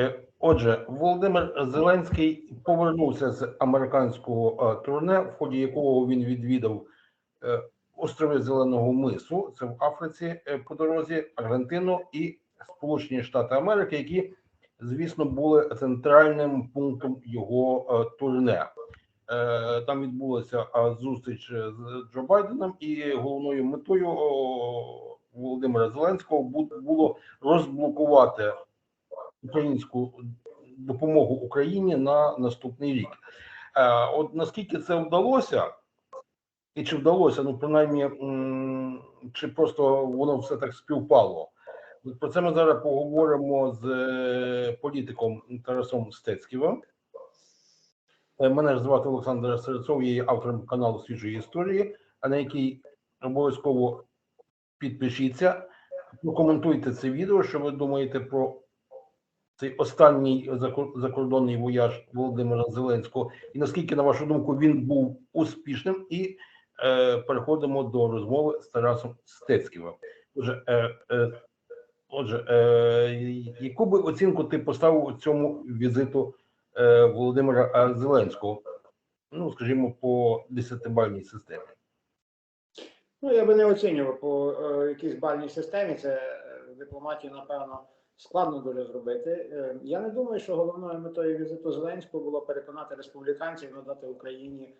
Е, Отже, Володимир Зеленський повернувся з американського е, турне, в ході якого він відвідав е, острови Зеленого Мису, це в Африці по дорозі, Аргентину і Сполучені Штати Америки, які, звісно, були центральним пунктом його турне. Там відбулася зустріч з Джо Байденом, і головною метою Володимира Зеленського було розблокувати українську допомогу Україні на наступний рік. Е, От наскільки це вдалося, і чи вдалося, ну принаймні, чи просто воно все так співпало? Про це ми зараз поговоримо з е, політиком Тарасом Стецьківим. Е, Мене звати Олександр Серцов, я є автором каналу свіжої історії, на який обов'язково підпишіться, прокоментуйте це відео, що ви думаєте про цей останній закордонний вояж Володимира Зеленського, і наскільки, на вашу думку, він був успішним, і е, переходимо до розмови з Тарасом Стецьким. Отже, е, е, отже е, яку би оцінку ти поставив цьому візиту е, Володимира е, Зеленського? Ну, скажімо, по десятибальній системі. Ну, я би не оцінював по е, якійсь бальній системі. Це е, в дипломатії, напевно, складно дуже зробити. Е, я не думаю, що головною метою візиту Зеленського було переконати республіканців надати Україні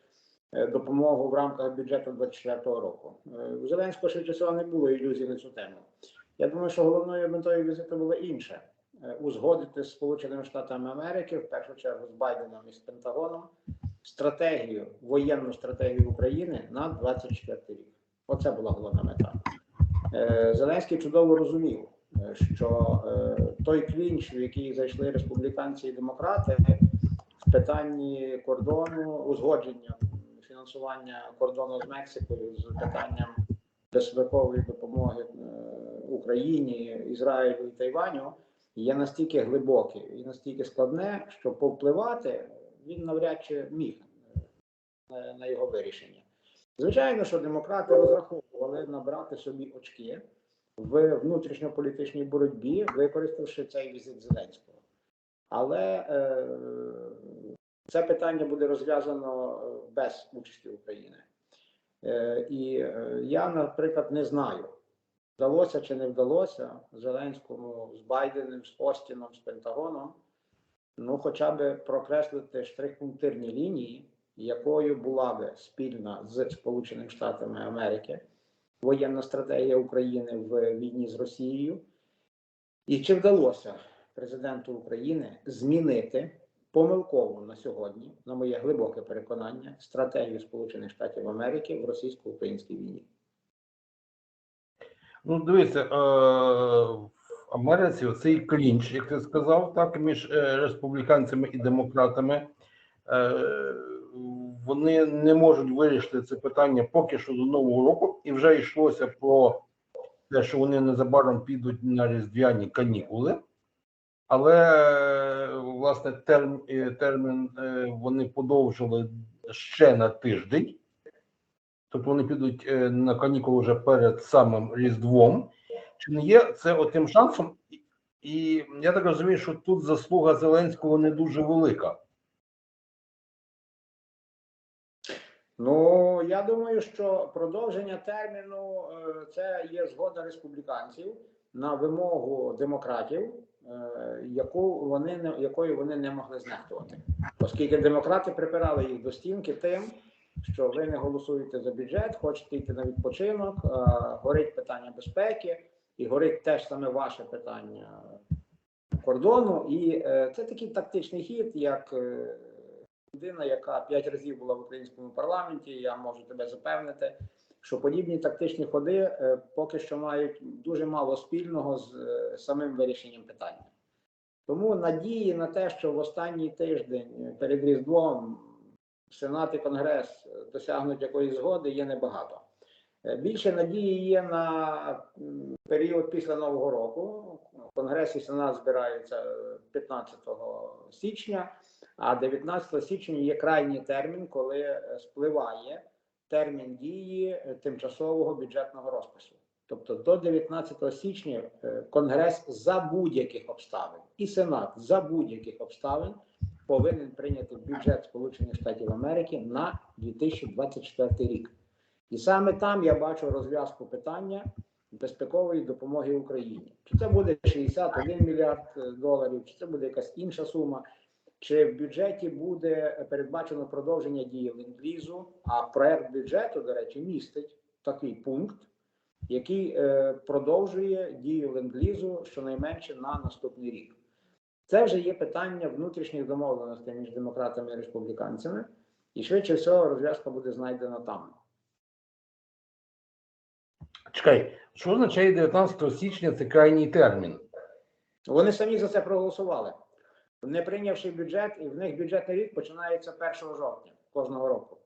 е, допомогу в рамках бюджету 24 року. Е, у Зеленського швидше всього не було ілюзій на цю тему. Я думаю, що головною метою візиту було інше узгодити з Сполученими Штатами Америки, в першу чергу з Байденом і з Пентагоном, стратегію, воєнну стратегію України на 24 рік. Оце була головна мета. Зеленський чудово розумів, що е, той клінч, в який зайшли республіканці і демократи, в питанні кордону, узгодження фінансування кордону з Мексикою з питанням безпекової допомоги е, Україні, Ізраїлю і Тайваню, є настільки глибоке і настільки складне, що повпливати він навряд чи міг е, на- на його вирішення. Звичайно, що демократи розраховували набрати собі очки в внутрішньополітичній боротьбі, використавши цей візит Зеленського. Але е, це питання буде розв'язано е, без участі України. Е, і е, я, наприклад, не знаю, вдалося чи не вдалося Зеленському з Байденом, з Остіном, з Пентагоном, ну, хоча б прокреслити штрих-пунктирні лінії, якою була би спільна з Сполученими Штатами Америки воєнна стратегія України в війні з Росією, і чи вдалося президенту України змінити помилково на сьогодні, на моє глибоке переконання, стратегію Сполучених Штатів Америки в російсько-українській війні? Ну, дивіться, е, в Америці цей клінч, як ти сказав, так між е, республіканцями і демократами. Вони не можуть вирішити це питання поки що до нового року, і вже йшлося про те, що вони незабаром підуть на різдвяні канікули. Але власне терм, е, термін е, вони подовжили ще на тиждень. Тобто вони підуть е, на канікули вже перед самим Різдвом. Чи не є це отим шансом? І я так розумію, що тут заслуга Зеленського не дуже велика. Ну я думаю, що продовження терміну е, це є згода республіканців на вимогу демократів, е, яку вони не якою вони не могли знехтувати, оскільки демократи припирали їх до стінки тим, що ви не голосуєте за бюджет, хочете йти на відпочинок, е, горить питання безпеки, і горить теж саме ваше питання кордону. І це такий тактичний хід, як людина, яка п'ять разів була в українському парламенті. Я можу тебе запевнити, що подібні тактичні ходи е, поки що мають дуже мало спільного з е, самим вирішенням питання. Тому надії на те, що в останній тиждень перед Різдвом Сенат і Конгрес досягнуть якоїсь згоди, є небагато. Е, Більше надії є на період після Нового року. Конгрес і Сенат збираються е, 15 січня, а 19 січня є крайній термін, коли е, спливає термін дії е, тимчасового бюджетного розпису. Тобто до 19 січня е, Конгрес за будь-яких обставин і Сенат за будь-яких обставин повинен прийняти бюджет Сполучених Штатів Америки на 2024 рік. І саме там я бачу розв'язку питання безпекової допомоги Україні. Чи це буде 61 мільярд доларів, чи це буде якась інша сума, чи в бюджеті буде передбачено продовження дії ленд-лізу, а проект бюджету, до речі, містить такий пункт, який е, продовжує дію ленд-лізу щонайменше на наступний рік. Це вже є питання внутрішніх домовленостей між демократами і республіканцями, і швидше всього розв'язка буде знайдена там. Чекай, що означає 19 січня це крайній термін? Вони самі за це проголосували. Не прийнявши бюджет, і в них бюджетний рік починається 1 жовтня кожного року.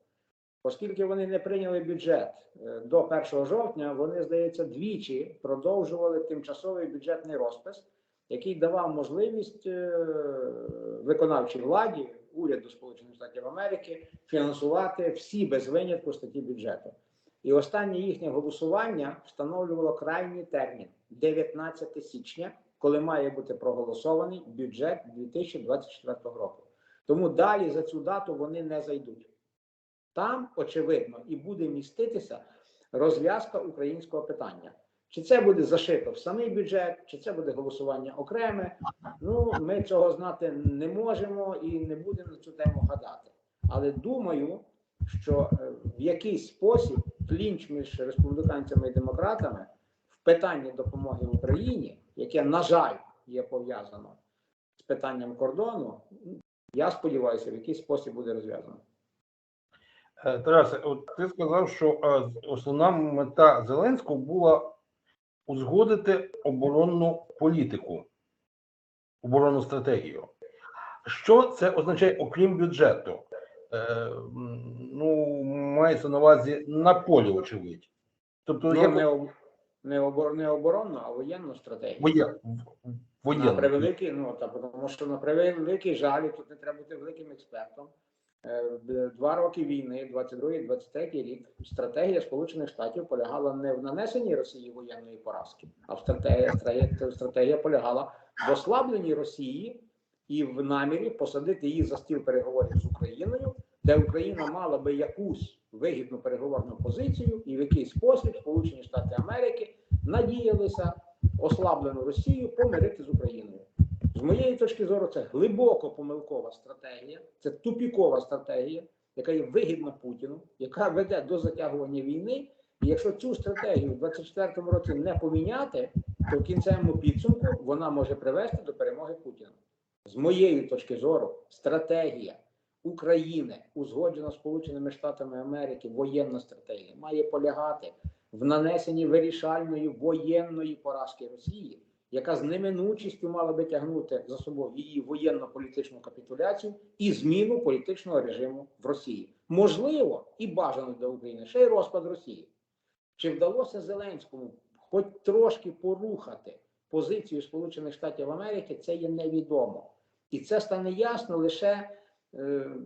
Оскільки вони не прийняли бюджет е, до 1 жовтня, вони, здається, двічі продовжували тимчасовий бюджетний розпис, який давав можливість е, виконавчій владі, уряду Сполучених Штатів Америки фінансувати всі без винятку статті бюджету. І останнє їхнє голосування встановлювало крайній термін 19 січня, коли має бути проголосований бюджет 2024 року. Тому далі за цю дату вони не зайдуть. Там, очевидно, і буде міститися розв'язка українського питання. Чи це буде зашито в самий бюджет, чи це буде голосування окреме. Ну, ми цього знати не можемо і не будемо на цю тему гадати. Але думаю, що е, в якийсь спосіб клінч між республіканцями і демократами в питанні допомоги Україні, яке, на жаль, є пов'язано з питанням кордону, я сподіваюся, в якийсь спосіб буде розв'язано. Е, Тарасе, от ти сказав, що е, основна мета Зеленського була узгодити оборонну політику, оборонну стратегію. Що це означає, окрім бюджету? Е, ну, мається на увазі на полі, очевидь. Тобто, Ну, як не, не, обор, не оборонну, а воєнну стратегію. воє- в- На воєнну. превеликий, ну та тому що на превеликий жаль, тут не треба бути великим експертом. Е, Два роки війни, 22-23 рік, стратегія Сполучених Штатів полягала не в нанесенні Росії воєнної поразки, а в стратегія, стратегія полягала в ослабленні Росії і в намірі посадити її за стіл переговорів з Україною, де Україна мала би якусь вигідну переговорну позицію, і в який спосіб Сполучені Штати Америки надіялися ослаблену Росію помирити з Україною. З моєї точки зору, це глибоко помилкова стратегія, це тупікова стратегія, яка є вигідна Путіну, яка веде до затягування війни. І якщо цю стратегію в 24-му році не поміняти, то в кінцевому підсумку вона може привести до перемоги Путіна. З моєї точки зору, стратегія України, узгоджена Сполученими Штатами Америки, воєнна стратегія, має полягати в нанесенні вирішальної воєнної поразки Росії, яка з неминучістю мала би тягнути за собою її воєнно-політичну капітуляцію і зміну політичного режиму в Росії. Можливо, і бажано для України ще й розпад Росії. Чи вдалося Зеленському хоч трошки порухати позицію Сполучених Штатів Америки, це є невідомо. І це стане ясно лише,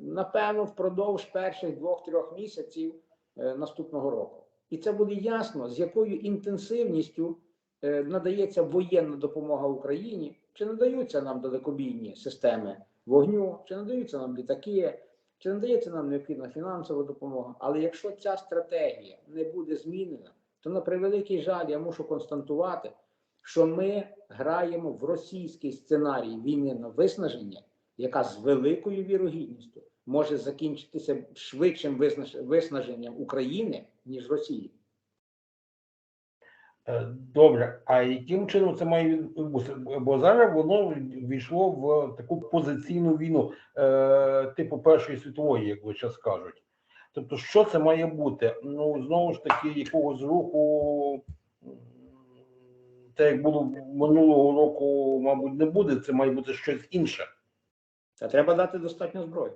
напевно, впродовж перших двох-трьох місяців е, наступного року. І це буде ясно, з якою інтенсивністю е, надається воєнна допомога Україні, чи надаються нам далекобійні системи вогню, чи надаються нам літаки, чи надається нам необхідна фінансова допомога. Але якщо ця стратегія не буде змінена, то на превеликий жаль я мушу констатувати, що ми граємо в російський сценарій війни на виснаження, яка з великою вірогідністю може закінчитися швидшим виснаж- виснаженням України ніж Росії. Е, Добре, а яким чином це має відбутися? Бо зараз воно війшло в таку позиційну війну, е, типу Першої світової, як ви зараз кажуть. Тобто, що це має бути? Ну, знову ж таки, якогось руху, те, як було минулого року, мабуть, не буде, це має бути щось інше. Та треба дати достатньо зброї.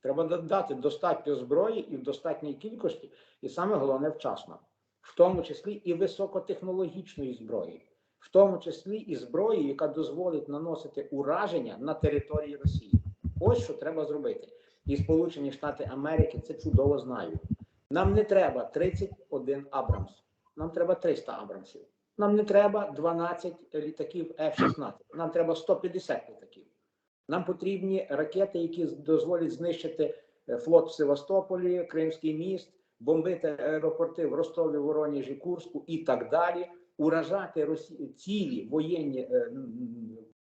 Треба дати достатньо зброї і в достатній кількості, і саме головне вчасно, в тому числі і високотехнологічної зброї, в тому числі і зброї, яка дозволить наносити ураження на території Росії. Ось що треба зробити. І Сполучені Штати Америки це чудово знають. Нам не треба 31 Абрамс. Нам треба 300 Абрамсів. Нам не треба 12 літаків F-16. Нам треба 150 літаків. Нам потрібні ракети, які дозволять знищити е, флот в Севастополі, Кримський міст, бомбити аеропорти в Ростові, Воронежі, Курську і так далі, уражати Росі... цілі воєнні е,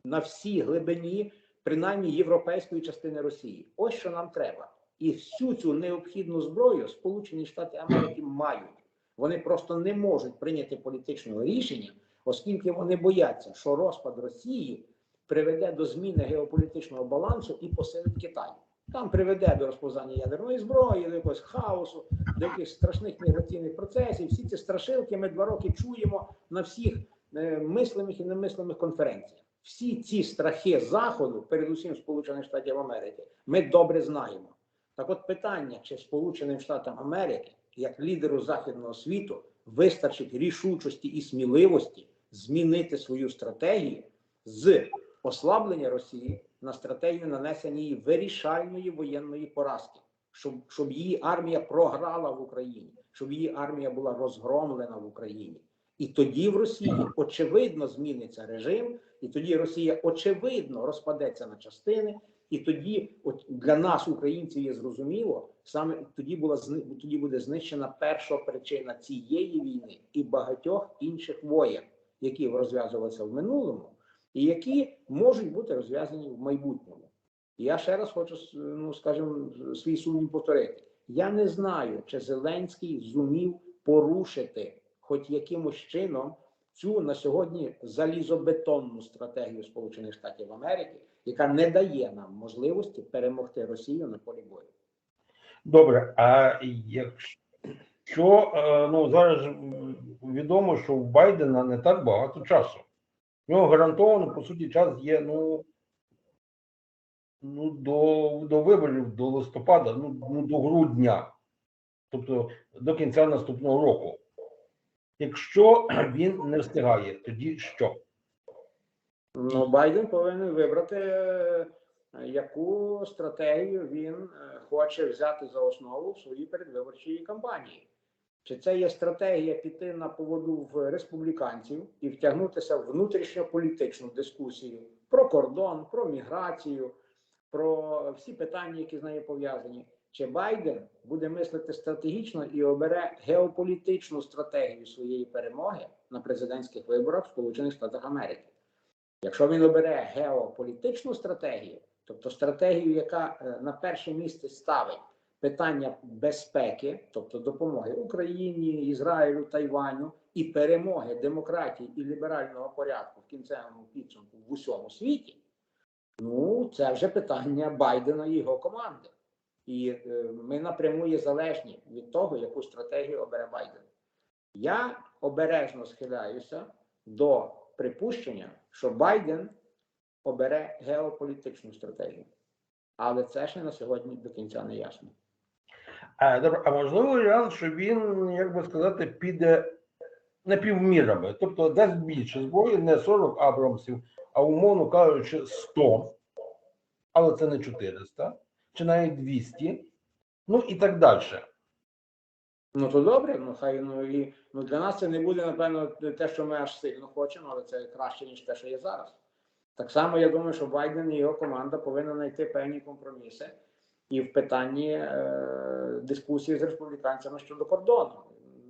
на всій глибині, принаймні європейської частини Росії. Ось що нам треба. І всю цю необхідну зброю Сполучені Штати Америки мають. Вони просто не можуть прийняти політичного рішення, оскільки вони бояться, що розпад Росії приведе до зміни геополітичного балансу і посилить Китай. Там приведе до розповзання ядерної зброї, до якогось хаосу, до якихось страшних міграційних процесів. Всі ці страшилки ми два роки чуємо на всіх е, мислимих і немислимих конференціях. Всі ці страхи заходу, передусім Сполучених Штатів Америки, ми добре знаємо. Так, от питання, чи Сполученим Штатам Америки, як лідеру західного світу, вистачить рішучості і сміливості змінити свою стратегію з ослаблення Росії на стратегію нанесення її вирішальної воєнної поразки, щоб, щоб її армія програла в Україні, щоб її армія була розгромлена в Україні. І тоді в Росії очевидно зміниться режим, і тоді Росія очевидно розпадеться на частини. І тоді, от для нас, українців, є зрозуміло, саме тоді була тоді буде знищена перша причина цієї війни і багатьох інших воєн, які розв'язувалися в минулому, і які можуть бути розв'язані в майбутньому. Я ще раз хочу ну скажімо, свій сумнів повторити. Я не знаю, чи Зеленський зумів порушити хоч якимось чином цю на сьогодні залізобетонну стратегію Сполучених Штатів Америки, яка не дає нам можливості перемогти Росію на полі бою. Добре, а якщо е, ну зараз відомо, що у Байдена не так багато часу. У нього гарантовано, по суті, час є ну, ну до, до виборів, до листопада, ну, ну до грудня, тобто до кінця наступного року. Якщо він не встигає, тоді що? Ну, Байден повинен вибрати, е, яку стратегію він е, хоче взяти за основу в своїй передвиборчій кампанії. Чи це є стратегія піти на поводу в республіканців і втягнутися в внутрішньополітичну дискусію про кордон, про міграцію, про всі питання, які з нею пов'язані? Чи Байден буде мислити стратегічно і обере геополітичну стратегію своєї перемоги на президентських виборах в Сполучених Штатах Америки? Якщо він обере геополітичну стратегію, тобто стратегію, яка е, на перше місце ставить питання безпеки, тобто допомоги Україні, Ізраїлю, Тайваню і перемоги демократії і ліберального порядку в кінцевому підсумку в усьому світі, ну це вже питання Байдена і його команди. І е, ми напряму є залежні від того, яку стратегію обере Байден. Я обережно схиляюся до припущення, що Байден обере геополітичну стратегію. Але це ще на сьогодні до кінця не ясно. А, добре, а можливо варіант, що він, як би сказати, піде напівмірами, тобто дасть більше зброї, не 40 абрамсів, а умовно кажучи, 100, але це не 400, чи навіть 200, ну і так далі. Ну то добре, ну хай ну і ну для нас це не буде, напевно, те, що ми аж сильно хочемо, але це краще, ніж те, що є зараз. Так само я думаю, що Байден і його команда повинні знайти певні компроміси і в питанні е, дискусії з республіканцями щодо кордону.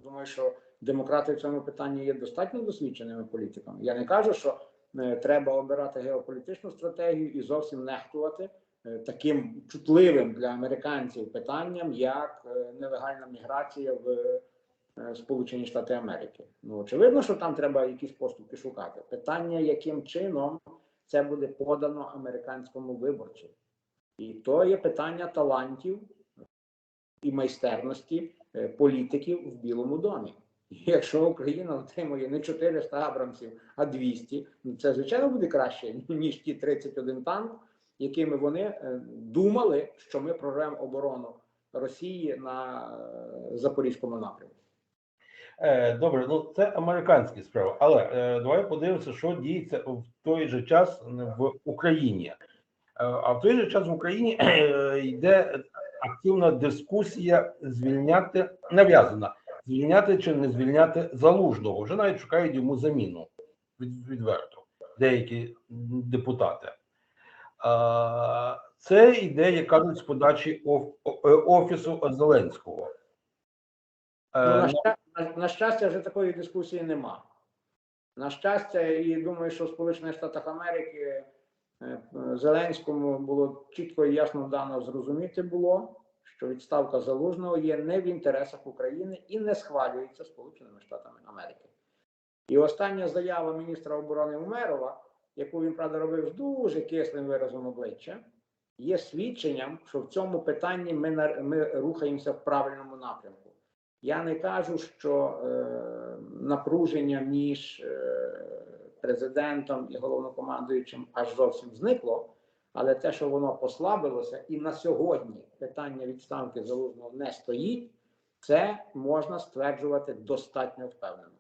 Думаю, що демократи в цьому питанні є достатньо досвідченими політиками. Я не кажу, що е, треба обирати геополітичну стратегію і зовсім нехтувати е, таким чутливим для американців питанням, як е, нелегальна міграція в е, Сполучені Штати Америки. Ну очевидно, що там треба якісь поступки шукати. Питання, яким чином це буде подано американському виборцю, і то є питання талантів і майстерності е, політиків в Білому домі. Якщо Україна отримує не 400 абрамсів, а 200, ну це звичайно буде краще ніж ті 31 танк, якими вони е, думали, що ми прорвемо оборону Росії на е, Запорізькому напрямку. Добре, ну це американські справи, але давай подивимося, що діється в той же час в Україні. Е, а в той же час в Україні е, йде активна дискусія звільняти нав'язана звільняти чи не звільняти залужного. Вже навіть шукають йому заміну від, відверто деякі депутати. А, це йде, як кажуть, з подачі е, офісу Зеленського. Ну, Е, на, ща- на, на щастя, вже такої дискусії нема. На щастя, і думаю, що в Сполучених Штатах Америки е, е, Зеленському було чітко і ясно дано зрозуміти було, що відставка залужного є не в інтересах України і не схвалюється Сполученими Штатами Америки. І остання заява міністра оборони Умерова, яку він правда робив з дуже кислим виразом обличчя, є свідченням, що в цьому питанні ми, ми рухаємося в правильному напрямку. Я не кажу, що е, напруження між е, президентом і головнокомандуючим аж зовсім зникло, але те, що воно послабилося, і на сьогодні питання відставки залужного не стоїть, це можна стверджувати достатньо впевнено.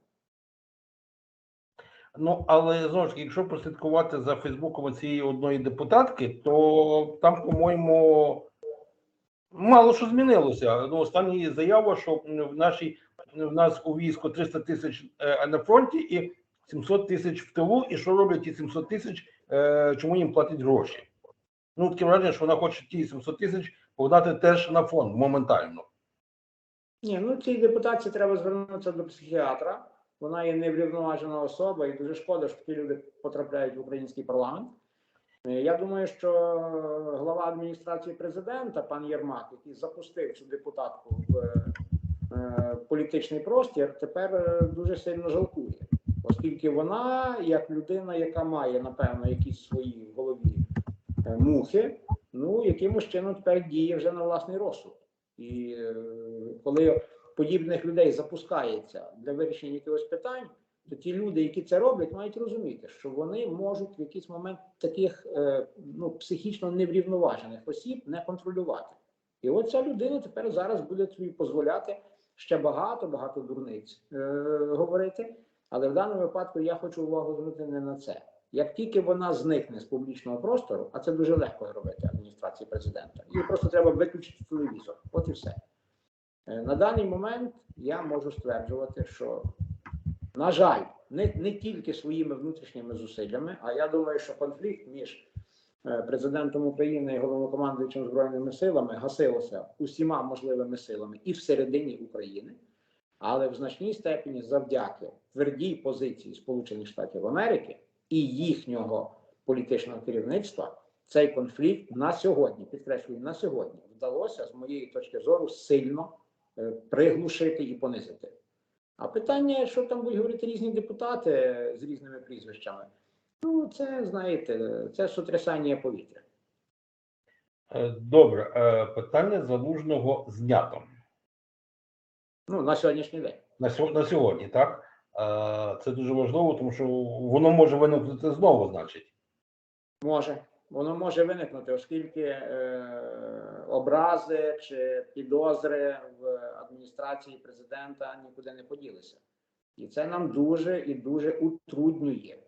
Ну, але знову ж таки, якщо прослідкувати за Фейсбуком цієї одної депутатки, то там, по-моєму, мало що змінилося. Ну, остання заява, що в нашій в нас у війську 300 тисяч е, на фронті і 700 тисяч в тилу. І що роблять ті 700 тисяч, е, чому їм платять гроші? Ну, таке враження, що вона хоче ті 700 тисяч подати теж на фонд моментально. Ні, ну цій депутації треба звернутися до психіатра. Вона є неврівноважена особа, і дуже шкода, що такі люди потрапляють в український парламент. Е, Я думаю, що глава адміністрації президента, пан Єрмак, який запустив цю депутатку в е, політичний простір, тепер е, дуже сильно жалкує, оскільки вона, як людина, яка має, напевно, якісь свої в голові е, мухи, ну якимось чином тепер діє вже на власний розсуд. І е, коли подібних людей запускається для вирішення якихось питань, то ті люди, які це роблять, мають розуміти, що вони можуть в якийсь момент таких е, ну, психічно неврівноважених осіб не контролювати. І от ця людина тепер зараз буде собі дозволяти ще багато, багато дурниць е, говорити. Але в даному випадку я хочу увагу звернути не на це. Як тільки вона зникне з публічного простору, а це дуже легко робити адміністрації президента, їй просто треба виключити телевізор. От і все. Е, На даний момент я можу стверджувати, що, на жаль, не, не тільки своїми внутрішніми зусиллями, а я думаю, що конфлікт між е, президентом України і головнокомандуючим збройними силами гасилося усіма можливими силами і всередині України, але в значній степені завдяки твердій позиції Сполучених Штатів Америки і їхнього політичного керівництва цей конфлікт на сьогодні, підкреслюю, на сьогодні вдалося з моєї точки зору сильно е, приглушити і понизити. А питання, що там будуть говорити різні депутати з різними прізвищами, ну це знаєте, це сотрясання повітря. Е, Добре, е, питання залужного знято. Ну на сьогоднішній день. на на сьогодні, так? Це дуже важливо, тому що воно може виникнути знову, значить. Може, воно може виникнути, оскільки е, образи чи підозри в адміністрації президента нікуди не поділися. І це нам дуже і дуже утруднює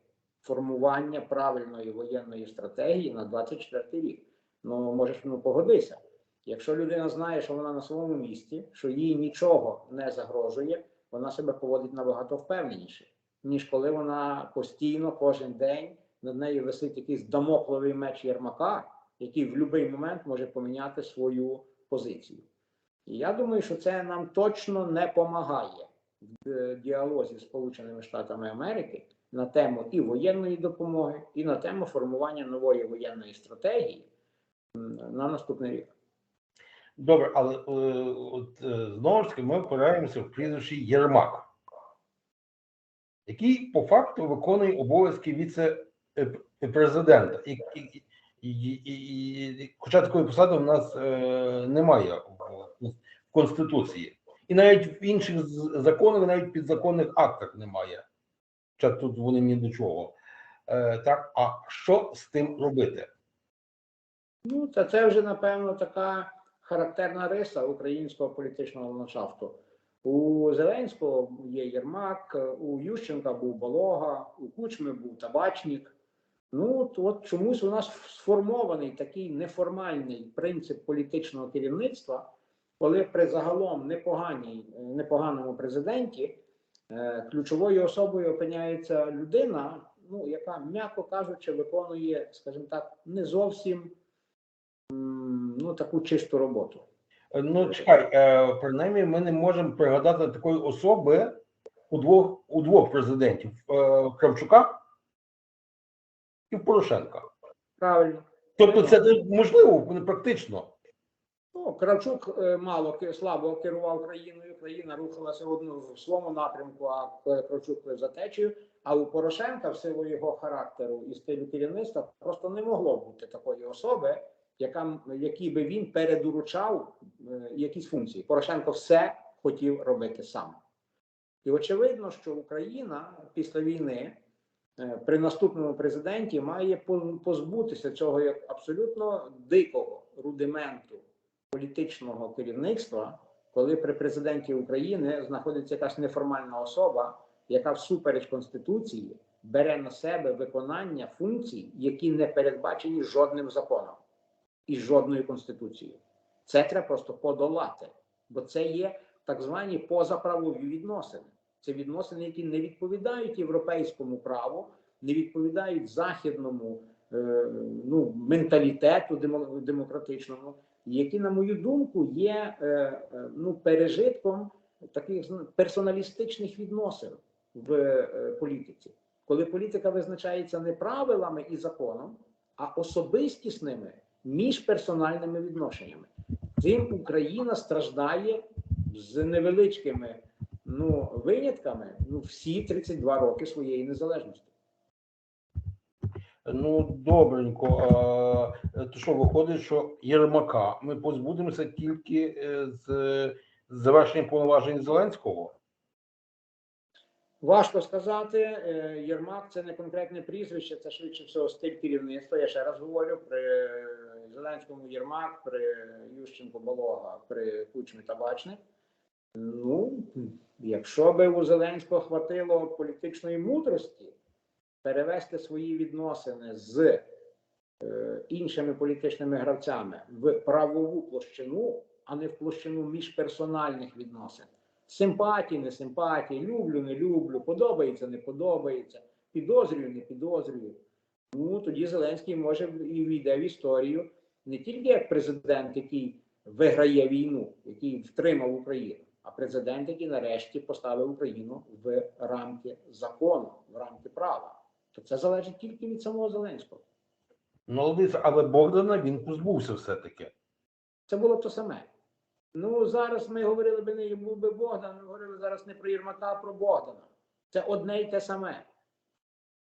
формування правильної воєнної стратегії на 24 рік. Ну, можеш ну, погодися. Якщо людина знає, що вона на своєму місці, що їй нічого не загрожує, вона себе поводить набагато впевненіше, ніж коли вона постійно кожен день над нею висить якийсь дамокловий меч Єрмака, який в будь-який момент може поміняти свою позицію. І я думаю, що це нам точно не допомагає в е, діалозі з Сполученими Штатами Америки на тему і воєнної допомоги, і на тему формування нової воєнної стратегії на наступний рік. Добре, але е, от е, знову ж таки ми опираємося в прізвище Єрмак, який по факту виконує обов'язки віце-президента. І, і, і, і, і, хоча такої посади в нас е, немає в, Конституції. І навіть в інших законах, навіть підзаконних актах немає. Хоча тут вони ні до чого. Е, так, а що з тим робити? Ну, та це вже, напевно, така характерна риса українського політичного ландшафту. У Зеленського є Єрмак, у Ющенка був Болога, у Кучми був Табачник. Ну, от, чомусь у нас сформований такий неформальний принцип політичного керівництва, коли при загалом непоганій, непоганому президенті е, ключовою особою опиняється людина, ну, яка, м'яко кажучи, виконує, скажімо так, не зовсім ну, таку чисту роботу. Е, Ну, чекай, е, принаймні ми не можемо пригадати такої особи у двох, у двох президентів е, Кравчука і Порошенка. Правильно. Тобто це можливо, не практично. Ну, Кравчук мало слабо керував країною. Країна рухалася в одну в своєму напрямку, а Кравчук за течією. А у Порошенка, в силу його характеру і стилю керівництва, просто не могло бути такої особи, яка якій би він передоручав е, якісь функції. Порошенко все хотів робити сам. І очевидно, що Україна після війни е, при наступному президенті має позбутися цього як абсолютно дикого рудименту політичного керівництва, коли при президенті України знаходиться якась неформальна особа, яка всупереч конституції бере на себе виконання функцій, які не передбачені жодним законом і жодною конституцією. Це треба просто подолати, бо це є так звані позаправові відносини. Це відносини, які не відповідають європейському праву, не відповідають західному е, ну, менталітету демократичному, які, на мою думку, є е, е, ну, пережитком таких персоналістичних відносин в е, політиці, коли політика визначається не правилами і законом, а особистісними міжперсональними відношеннями. Цим Україна страждає з невеличкими ну, винятками ну, всі 32 роки своєї незалежності. Ну, добренько. А, то що виходить, що Єрмака ми позбудемося тільки е, з, з завершенням повноважень Зеленського. Важко сказати. Е, Єрмак це не конкретне прізвище, це швидше всього стиль керівництва. Я ще раз говорю при Зеленському Єрмак, при Ющенку Болога, при Кучмі Табачник. Ну, якщо би у Зеленського хватило політичної мудрості перевести свої відносини з е, іншими політичними гравцями в правову площину, а не в площину міжперсональних відносин. Симпатії, не симпатії, люблю, не люблю, подобається, не подобається, підозрюю, не підозрюю. Ну тоді Зеленський може і війде в історію не тільки як президент, який виграє війну, який втримав Україну, а президент, який нарешті поставив Україну в рамки закону, в рамки права. То це залежить тільки від самого Зеленського. Ну, але але Богдана він позбувся все-таки. Це було то саме. Ну зараз ми говорили би не був би Богдан, ми говорили зараз не про Єрмака, а про Богдана. Це одне й те саме.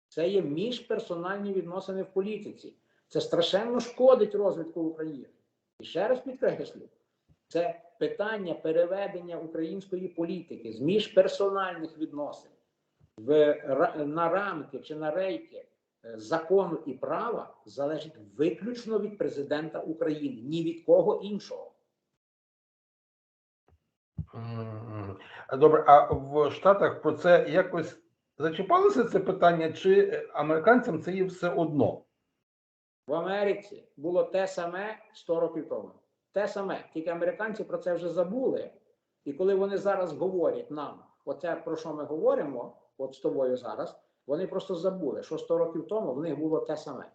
Це є міжперсональні відносини в політиці. Це страшенно шкодить розвитку України. І ще раз підкреслю, це питання переведення української політики з міжперсональних відносин в, на рамки чи на рейки е, закону і права залежить виключно від президента України, ні від кого іншого. Добре, а в Штатах про це якось зачіпалося це питання, чи американцям це є все одно? В Америці було те саме 100 років тому. Те саме, тільки американці про це вже забули. І коли вони зараз говорять нам, оце про що ми говоримо, от з тобою зараз, вони просто забули, що 100 років тому в них було те саме.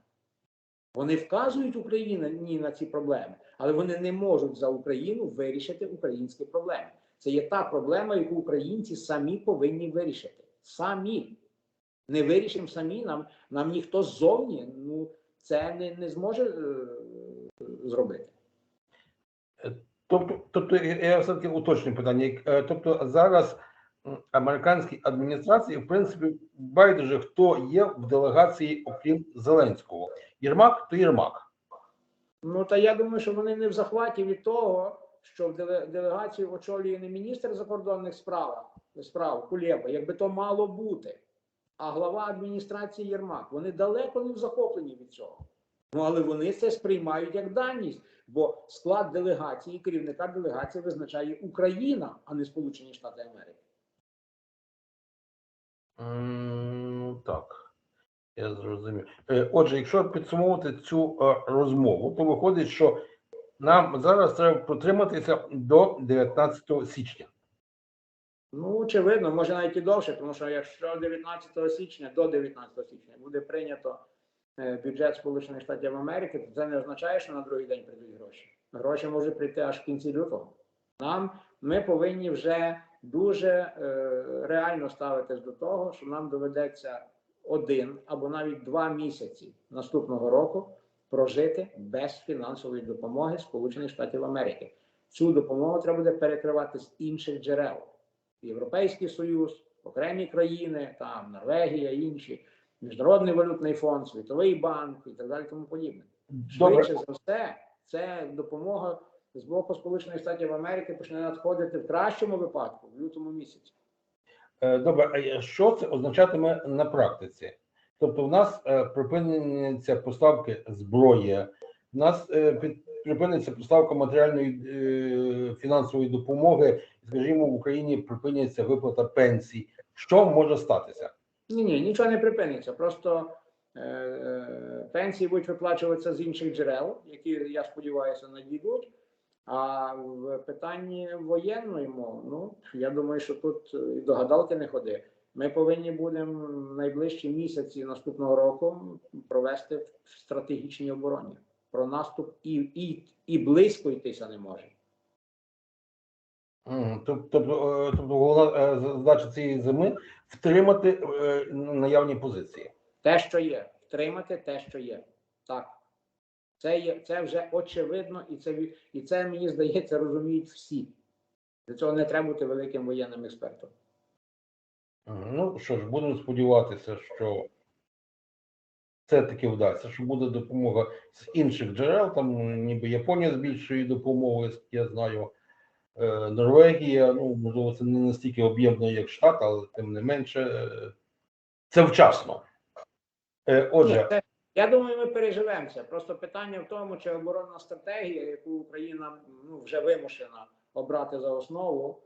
Вони вказують Україні на ці проблеми, але вони не можуть за Україну вирішити українські проблеми. Це є та проблема, яку українці самі повинні вирішити. Самі. Не вирішимо самі, нам, нам ніхто ззовні ну, це не, не зможе е, зробити. Тобто, тобто я я все-таки уточню питання. Е, Тобто зараз американській адміністрації, в принципі, байдуже, хто є в делегації, окрім Зеленського. Єрмак то Єрмак. Ну та я думаю, що вони не в захваті від того, що в деле- делегацію очолює не міністр закордонних справ, справ Кулєба, якби то мало бути, а глава адміністрації Єрмак. Вони далеко не в захоплені від цього. Ну але вони це сприймають як даність, бо склад делегації, керівника делегації визначає Україна, а не Сполучені Штати Америки. Ну так, я зрозумів. Е, Отже, якщо підсумовувати цю е, розмову, то виходить, що Нам зараз треба протриматися до 19 січня. Ну, очевидно, може навіть і довше, тому що якщо 19 січня до 19 січня буде прийнято е, бюджет Сполучених Штатів Америки, то це не означає, що на другий день прийдуть гроші. Гроші можуть прийти аж в кінці лютого. Нам ми повинні вже дуже е, реально ставитись до того, що нам доведеться один або навіть два місяці наступного року прожити без фінансової допомоги Сполучених Штатів Америки. Цю допомогу треба буде перекривати з інших джерел. Європейський Союз, окремі країни, там Норвегія, інші, Міжнародний валютний фонд, Світовий банк і так далі, тому подібне. Швидше за все, це допомога з боку Сполучених Штатів Америки почне надходити в кращому випадку в лютому місяці. Е, Добре, а що це означатиме на практиці? Тобто, в нас е, припиняться поставки зброї, в нас е, під- припиниться поставка матеріальної е, фінансової допомоги, скажімо, в Україні припиняться виплата пенсій. Що може статися? Ні, ні, нічого не припиниться. Просто е, е, пенсії будуть виплачуватися з інших джерел, які, я сподіваюся, надійдуть. А в питанні воєнної мови, ну я думаю, що тут е, і до гадалки не ходи. Ми повинні будемо найближчі місяці наступного року провести в стратегічній обороні. Про наступ і, і, і близько йтися не може. Тобто, е, тобто головна е, задача цієї зими втримати е, наявні позиції. Те, що є, втримати те, що є. Так. Це є, це вже очевидно, і це і це мені здається, розуміють всі. Для цього не треба бути великим воєнним експертом. Ну що ж, будемо сподіватися, що це таки вдасться, що буде допомога з інших джерел. Там ніби Японія збільшує допомогу, я знаю. Е, Норвегія, ну можливо, це не настільки об'ємно, як Штат, але тим не менше, е, це вчасно. Е, Отже, я думаю, ми переживемося. Просто питання в тому, чи оборонна стратегія, яку Україна ну, вже вимушена обрати за основу,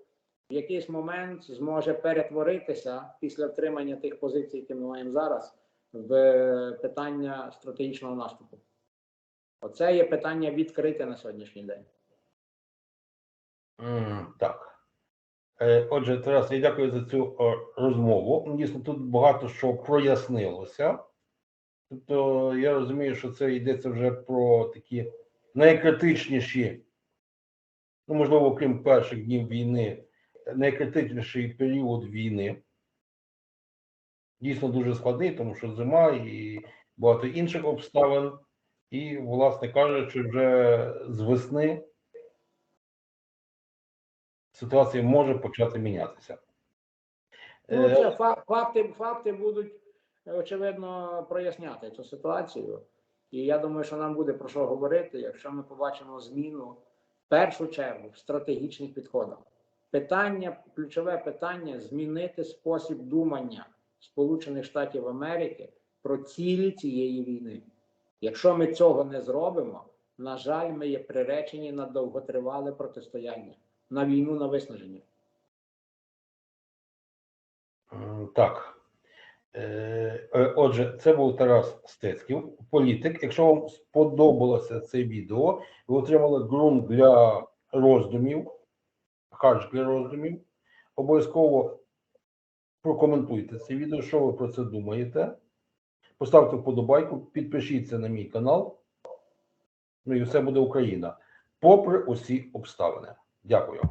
в якийсь момент зможе перетворитися після втримання тих позицій, які ми маємо зараз, в питання стратегічного наступу. Оце є питання відкрите на сьогоднішній день. М, Так. Е, Отже, Тарас, я дякую за цю е, розмову. Дійсно, тут багато що прояснилося. Тобто, я розумію, що це йдеться вже про такі найкритичніші, ну, можливо, крім перших днів війни, найкритичніший період війни. Дійсно дуже складний, тому що зима і багато інших обставин. І, власне кажучи, вже з весни ситуація може почати мінятися. Ну, Е, це факти, факти будуть очевидно проясняти цю ситуацію. І я думаю, що нам буде про що говорити, якщо ми побачимо зміну в першу чергу в стратегічних підходах. Питання, ключове питання змінити спосіб думання Сполучених Штатів Америки про цілі цієї війни. Якщо ми цього не зробимо, на жаль, ми є приречені на довготривале протистояння, на війну на виснаження. Так. Е, е, Отже, це був Тарас Стецьків, політик. Якщо вам сподобалося це відео, ви отримали ґрунт для роздумів, харч для роздумів, обов'язково прокоментуйте це відео, що ви про це думаєте. Поставте вподобайку, підпишіться на мій канал. Ну і все буде Україна. Попри усі обставини. Дякую.